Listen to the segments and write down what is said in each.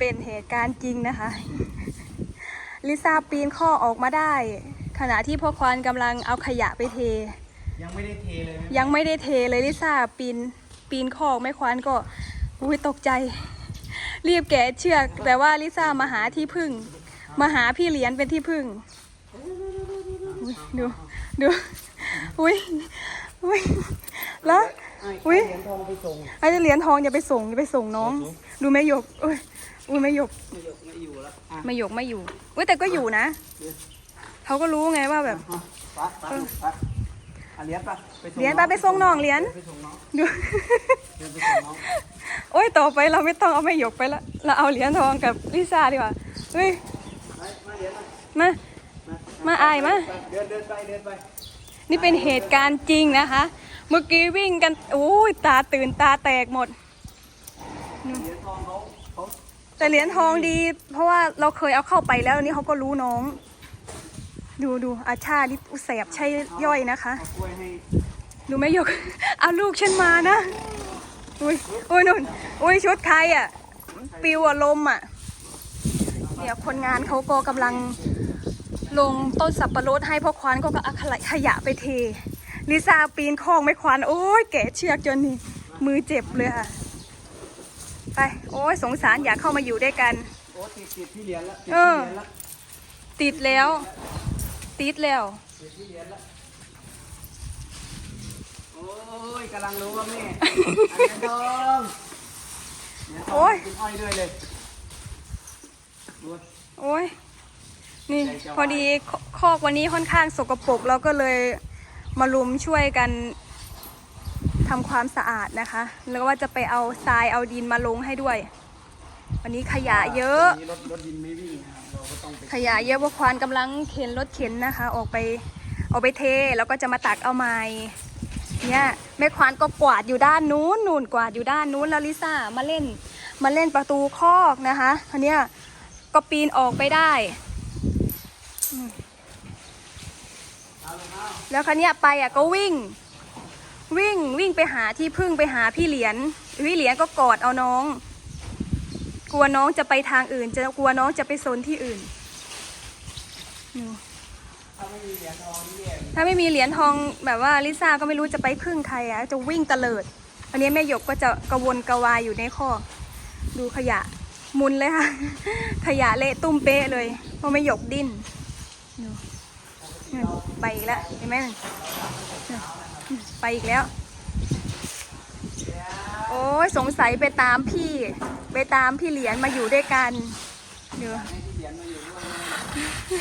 เป็นเหตุการณ์จริงนะคะ ลิซ่าปีนข้อออกมาได้ ขณะที่พ่อควานกำลังเอาขยะไปเท ยังไม่ได้เทเลยไหมยังไม่ได้เทเลยลิซ่าปีนปีนข้อไม่ควานก็อุ้ยตกใจ รีบแกะเชือกแต่ว่าลิซ่ามาหาที่พึ่ง มาหาพี่เหรียญเป็นที่พึ่งอุ๊ยดูดูอุ้ยอุ้ยแล้วอุ๊ยเหรียญทองไปส่ง ไอ้เหรียญทองอย่าไปส่งอย่าไปส่งน้อง ดูแม่หยกอุ้ย อุ้ยแม่หยก ไม่อยู่ไม่อยู่แล้วอะแม่หยกไม่อยู่อุ้ยแต่ก็อยู่นะ เขาก็รู้ไงว่าแบบอะไปไปไปอะเหรียญไปไปส่งเหรียญไปไปส่งน้องเหรียญไปส่งน้องดูเหรียญไปส่งน้องโอ้ยต่อไปเราไม่ต้องเอาไม่หยกไปละเราเอาเหรียญทองกับลิซ่าดีกว่าเฮ้ยไปมาเหรียญมามามา มาอายมา ไปเดินเดินไปเดินไปนี่เป็นเหตุการณ์จริงนะคะ เมื่อกี้วิ่งกันโอ้ยตาตื่นตาแตกหมด เหรียญทองเขาเขา แต่เหรียญทองดี เพราะว่าเราเคยเอาเข้าไปแล้วอันนี้เขาก็รู้น้อง ดูดูอาชาลิอุแสบใช่ย่อยนะคะ กล้วยให้ดูไม่หยก เอาลูกฉันมานะ อุ้ยอุ้ยนุ่นอุ้ยชุดใครอะ ปิวอะลมอะเนี่ยคนงานเขาก็กำลังลงต้นสับปะรดให้พ่อควานก็เอาขยะไปเท ลิซ่าปีนคลองไม่ควาน โอ้ยแกะเชือกจนนี่มือเจ็บเลยค่ะ ไป โอ้ยสงสารอยากเข้ามาอยู่ด้วยกัน โอ้ติดติดที่เหรียญแล้วติดเอที่อเหรียญแล้วติดแล้ว ติดแล้วติดที่เหรียญแล้วโอ้ยกำลังรู้ว่าแม่อันเหรียญทองเหรีญทงโอ้ยกินอ้อยด้วยเลยดูโอ้ยนี่พอดีคคอกวันนี้ค่อนข้างสกปรกเราก็เลยมารุมช่วยกัน ทำความสะอาดนะคะ แล้วว่าจะไปเอาทรายเอาดินมาลงให้ด้วย วันนี้ขยะเยอะ วันนี้รถรถดินไม่วิ่งนะครับเราก็ต้องไปขยะเยอะเพราะควานกำลังเข็นรถเข็นนะคะ ออกไปเอาไปเทแล้วก็จะมาตักเอาไม้เนี่ยแม่ควานก็กวาดอยู่ด้านนู้นนู่นกวาดอยู่ด้านนู้นแล้วลิซ่ามาเล่น มาเล่นประตูคอกนะคะคันเนี้ยก็ปีนออกไปได้แล้วคันเนี้ยไปอะก็วิ่ง วิ่งวิ่งไปหาที่พึ่งไปหาพี่เหรียญพี่เหรียญก็กอดเอาน้อง กลัวน้องจะไปทางอื่น จะกลัวน้องจะไปซนที่อื่นอืมถ้าไม่มีเหรียญทองนี่แย่ถ้าไม่มีเหรียญทองแบบว่าลิซ่าก็ไม่รู้จะไปพึ่งใครอะจะวิ่งเตลิดอันนี้แม่หยกก็จะกระวนกระวายอยู่ในข้อกดูขยะมุนเลยค่ะ ขยะเละตุ้มเป๊ะเลยเพราะแม่หยกดิ้นดูนั่นไปอีกแล้วเห็นไหมนั่น ไปอีกแล้ว โอ้ยสงสัยไปตามพี่ ไปตามพี่เหรียญมาอยู่ด้วยกันเดี๋ยวให้ที่เหรียญมาอ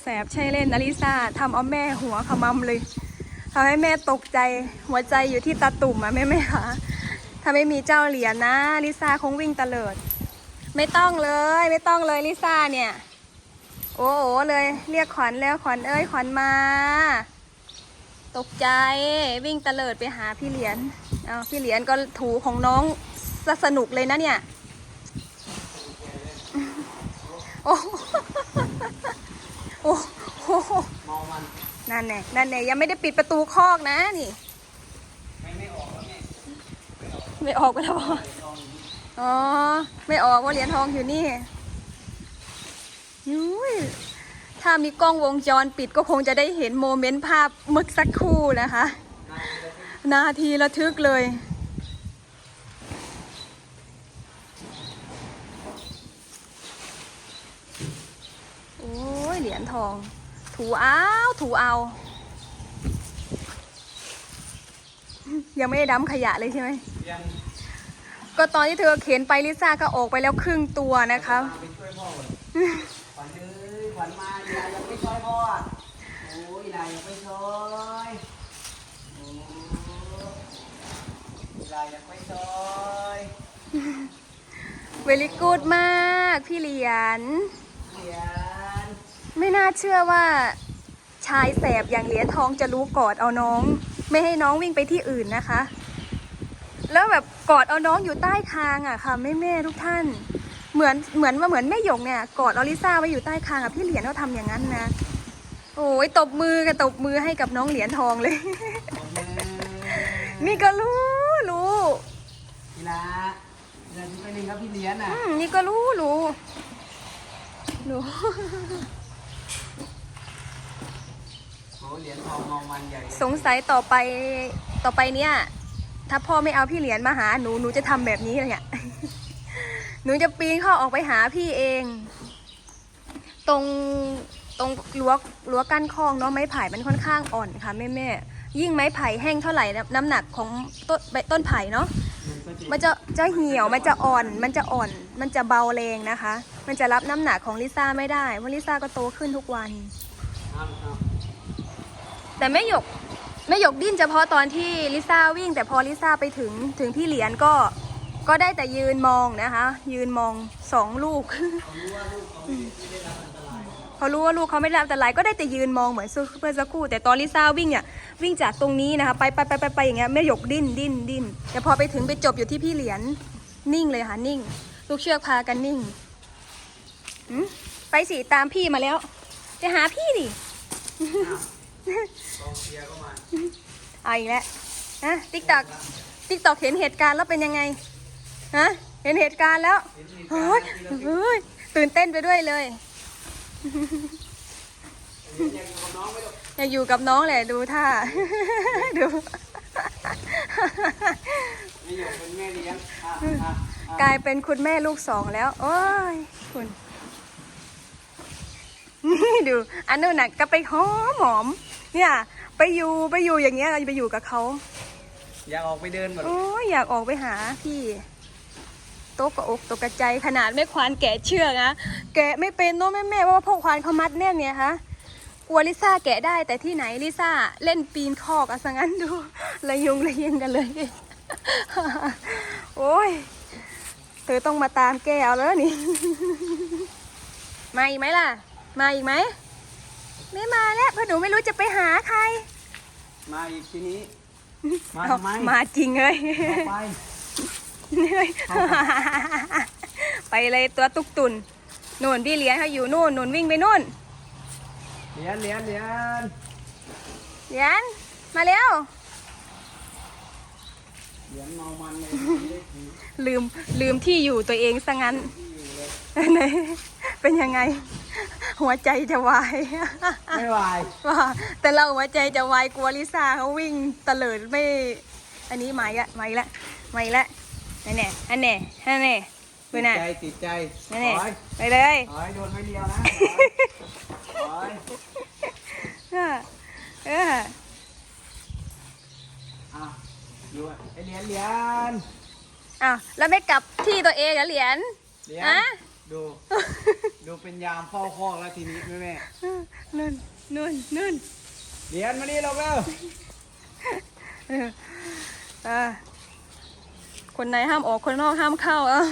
แสบใช่เล่นนะลิซาทำเอาแม่หัวขมำเลยทำให้แม่ตกใจหัวใจอยู่ที่ตาตุ่มอะแม่แม่คะถ้าไม่มีเจ้าเหรียญนะลิซ่าคงวิ่งตะเลิด ไม่ต้องเลยไม่ต้องเลยลิซ่าเนี่ย โอ้โหเลย เรียกขวัญแล้วขวัญเอ้ยขวัญมา ตกใจวิ่งตะเลิดไปหาพี่เหรียญเอาพี่เหรียญก็ถูของน้องสสนุกเลยนะเนี่ย โอ้โหโอ้โหนั่นแน่นั่นแน่ยังไม่ได้ปิดประตูคอกนะนี่ ไม่ออกแล้วแม่ไม่ออกไปแล้วเหรออ๋อ ไม่ออกว่าเหรียญทองอยู่นี่ยุ้ย ถ้ามีกล้องวงจรปิดก็คงจะได้เห็นโมเมนต์ภาพเมึกสักครู่นะคะ นาทีระทึกเลย โอ้ยเหรียญทอง ถูเอาถูเอา ยังไม่ได้ดำขยะเลยใช่ไหมยังก็ตอนที่เธอเข็นไปลิซ่าก็ออกไปแล้วครึ่งตัวนะคะ วยพ่อก่อนขวัญเอ้ยขวัญมาอีลายังไม่ช่วยพ่ออะโอ้ยอีลายังไม่ช่วยโอ้อีลายังไม่ช่วยเวลิกูดมากพี่เหรียญเหรียญไม่น่าเชื่อว่า ชายแสบอย่างเหรียญทองจะรู้กอดเอาน้อง ไม่ให้น้องวิ่งไปที่อื่นนะคะ แล้วแบบกอดเอาน้องอยู่ใต้คางอะค่ะแม่แม่ๆทุกท่าน เหมือนเหมือนว่าเหมือนแม่หยกเนี่ยกอดเอาลิซ่าไว้อยู่ใต้คางอะพี่เหรียญเขาทำอย่างนั้นนะ โอ้ยตบมือกันตบมือให้กับน้องเหรียญทองเลยปรบมือนี่ก็รู้รู้อีลาเดือนที่ไปหนึ่งครับพี่เลี้ยนน่ะอืมนี่ก็รู้รู้รู้โอ้เหรียญทองมองมันใหญ่เลยสงสัยต่อไปต่อไปเนี่ย ถ้าพ่อไม่เอาพี่เหรียญมาหาหนูหนูจะทำแบบนี้เลยเนี่ย หนูจะปีนเข้าออกไปหาพี่เอง ตรงตรงรั้วรั้วกั้นคลองเนาะไม้ไผ่มันค่อนข้างอ่อนค่ะแม่แม่ยิ่งไม้ไผ่แห้งเท่าไหร่น้ำหนักของต้นใบต้นไผ่เนาะมันจะจะเหี่ยวมันจะอ่อน มันจะอ่อน มันจะเบาแรงนะคะ มันจะรับน้ำหนักของลิซ่าไม่ได้เพราะลิซ่าก็โตขึ้นทุกวัน แต่แม่หยกแม่หยกดิ้นเฉพาะตอนที่ลิซ่าวิ่ง แต่พอลิซ่าไปถึงถึงพี่เหรียญก็ ก็ได้แต่ยืนมองนะคะ ยืนมองสองลูกเขารู้ว่าลูกเขาไม่ได้รับอันตรายก็ได้แต่ยืนมองเหมือนเพื่อนสักครู่ แต่ตอนลิซ่าวิ่งเนี่ยวิ่งจากตรงนี้นะคะไปไปไปไปไปอย่างเงี้ยแม่หยกดิ้นดิ้นดิ้นแต่พอไปถึงไปจบอยู่ที่พี่เหรียญนิ่งเลยค่ะนิ่ง ลูกเชือกพากันนิ่งไปสิตามพี่มาแล้ว จะหาพี่ดิกองเชียร์ก็มาเอาอีกแล้วนะติ๊กตอกติ๊กตอกเห็นเหตุการณ์แล้วเป็นยังไง ฮะเห็นเหตุการณ์แล้วเห็นเหตุโอ้การยณ์ที่เราเฮ้ยตื่นเต้นไปด้วยเลยเห็นอย่างอยู่กับน้องไหมลูกอยากอยู่กับน้องแหละดูท่าดูไม่อยู่เป็นแม่เลี้ยงอะอะอะกลายเป็นคุณแม่ลูกสองแล้ว โอ้ยคุณดู อันนู้นน่ะก็ไปหอมหอม เนี่ย ไปอยู่ไปอยู่อย่างเงี้ยไปอยู่กับเขาอยากออกไปเดินหมดโอ้ยอยากออกไปหาพี่โต๊ะกับอกตกกระใจขนาดไม่ควานแกะเชือกนะแกะไม่เป็นเนาะแม่แม่ๆเพราะว่าพ่อควานเขามัดแน่นเนี่ยคะกลัวลิซ่าแกะได้แต่ที่ไหนลิซ่าเล่นปีนคอกอะสังั้นดูระยุงระยิงกันเลยโอ้ยเธอต้องมาตามแกเอาแล้วนี่มาอีกไหมล่ะ มาอีกไหมไม่มาแล้วเพราะหนูไม่รู้จะไปหาใคร มาอีกทีนี้ มาเอาทำไมมาจริงเลยเอาไปเหนื่อย ไปเลยตัวตุกตุนนู่นพี่เหรียญเขาอยู่นู่นนู่นวิ่งไปนู่นเหรียญเหรียญเหรียญเหรียญมาเร็วเหรียญเมามันเลยไม่ได้ถือลืมลืมที่อยู่ตัวเองซะงั้นที่อยู่เลยไหนเป็นยังไง หัวใจจะวายไม่ไหวว่าแต่เราหัวใจจะวายกลัวลิซ่าเขาวิ่งเตะเลิดไม่ อันนี้มาอีกละมาอีกละมาอีกละ นั่นแน่นั่นแน่นั่นแน่ไปติดน่ะใจติดใจนั่นแน่ถอยไปเลยถอยโดนไม่เดียวนะถอยเออเอออะอยู่อะไอเหรียญเหรียญอ้าวแล้วไม่กลับที่ตัวเองเหรอเหรียญเหรียญอะดู ดูเป็นยามเฝ้าคอกแล้วทีนี้แม่แม่นู่นนู่นนู่นเหรียญมานี่ลงแล้วเออเออ คนในห้ามออกคนนอกห้ามเข้าเอ้า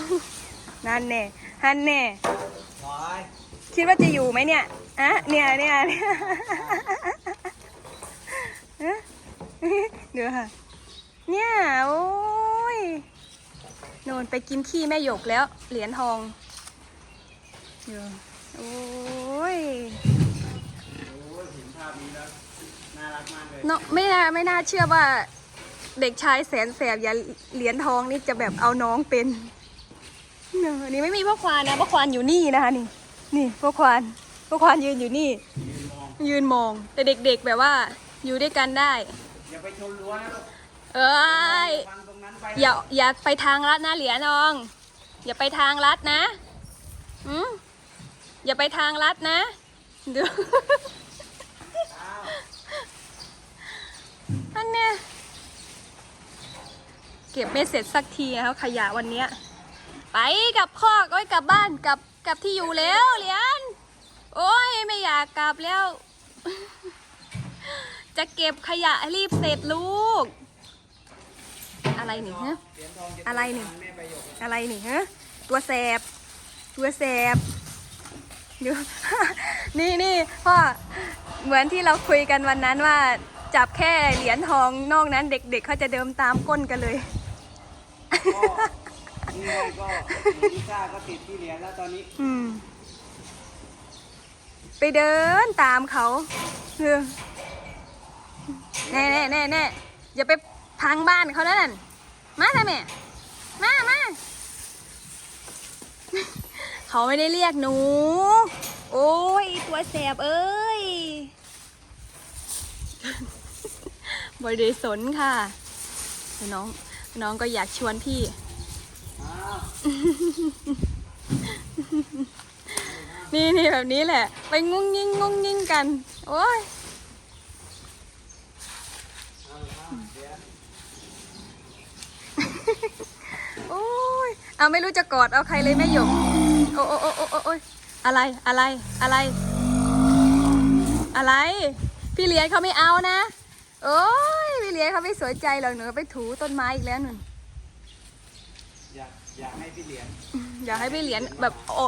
นั่นแน่ฮันแน่ถอยคิดว่าจะอยู่ไหมเนี่ยอะเนี่ยเนี่ยเนี่ยเอ๊ะเดี๋ยวค่ะ เนี่ยโอ้ยโนนไปกินขี้แม่หยกแล้ว เหรียญทองเดี๋ยวโอ้ยโอ้ยเห็นภาพนี้แล้วน่ารักมากเลยเนาะไม่น่าไม่น่าเชื่อว่า เด็กชายแสนแสบอย่าเหรียญทองนี่จะแบบเอาน้องเป็นนอะอันนี่ไม่มีพ่อควานนะพ่อควานอยู่นี่นะคะนี่ นี่พ่อควานพ่อควานยืนอยู่นี่ ยืนมองมอง แต่เด็กๆแบบว่า อยู่ด้วยกันได้ อย่าไปชนรั้วนะเอ้ยอย่าอย่าไปทางลัดนะเหรียญทอง อย่าไปทางลัดนะอืมอย่าไปทางลัดนะดูอ้าวอันเนี้ย เก็บไม่เสร็จสักทีนะครับขยะวันเนี้ย ไปกับคอกโอ้ยกลับบ้านกลับกลับที่อยู่แล้วเหรียญโอ้ยไม่อยากกลับแล้ว จะเก็บขยะรีบเสร็จลูก อะไรนี่ฮะอะไรนี่อะไรนี่ฮะตัวแสบ ตัวแสบดูนี่นี่พ่อเหมือนที่เราคุยกันวันนั้นว่าจับแค่เหรียญทองนอกนั้นเด็กๆเขาจะเดิมตามก้นกันเลย ก็นี่ไงก็ลิซ่าก็ติดที่เหรียญแล้วตอนนี้อืม ไปเดินตามเขาเออแน่แน่แน่แน่อย่าไปพังบ้านเขาแล้วนั่นมาทำไมมามาเขาไม่ได้เรียกหนู โอ้ยตัวแสบเอ้ยบริเดสนค่ะน้อง น้องก็อยากชวนพี่อ้าวนี่นี่แบบนี้แหละ ไปงุ้งยิงงุ้งยิงกัน โอ้ยโอ้ยเอาไม่รู้จะกอดเอาใครเลยแม่หยกโอ้โอ้โอ้โอ้โอ้โอ้ยอะไรอะไรอะไร อะไร พี่เลี้ยงเขาไม่เอานะ โอ้ยพี่เลี้ยงเขาไม่สนใจหรอกหนูไปถูต้นไม้อีกแล้วหนุนอยากอยากให้พี่เหรียญอยากให้พี่เหรียญแบบโอ้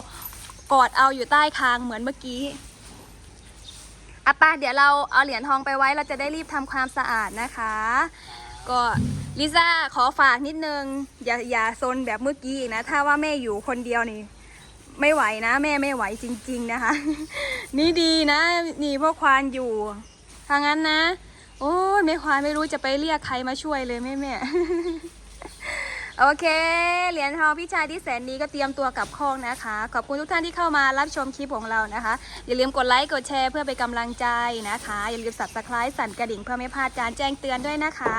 กอดเอาอยู่ใต้คางเหมือนเมื่อกี้อะไป้าเดี๋ยวเราเอาเหรียญทองไปไว้เราจะได้รีบทำความสะอาดนะคะ ก็ลิซ่าขอฝากนิดนึง อย่าอย่าซนแบบเมื่อกี้อีกนะ ถ้าว่าแม่อยู่คนเดียวนี่ ไม่ไหวนะ แม่ไม่ไหวจริง ๆนะคะ นี่ดีนะ นี่พวกควานอยู่ถ้างั้นนะ โอ้ยแม่ควานไม่รู้จะไปเรียกใครมาช่วยเลยแม่แม่โอเค เหรียญทองพี่ชายที่แสนดีก็เตรียมตัวกลับคอกนะคะ ขอบคุณทุกท่านที่เข้ามารับชมคลิปของเรานะคะ อย่าลืมกดไลค์ กดแชร์เพื่อเป็นกำลังใจนะคะ อย่าลืม subscribe สั่นกระดิ่งเพื่อไม่พลาดการแจ้งเตือนด้วยนะคะ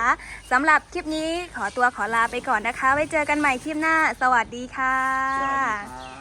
สำหรับคลิปนี้ขอตัวขอลาไปก่อนนะคะ ไว้เจอกันใหม่คลิปหน้า สวัสดีค่ะสวัสดีครับ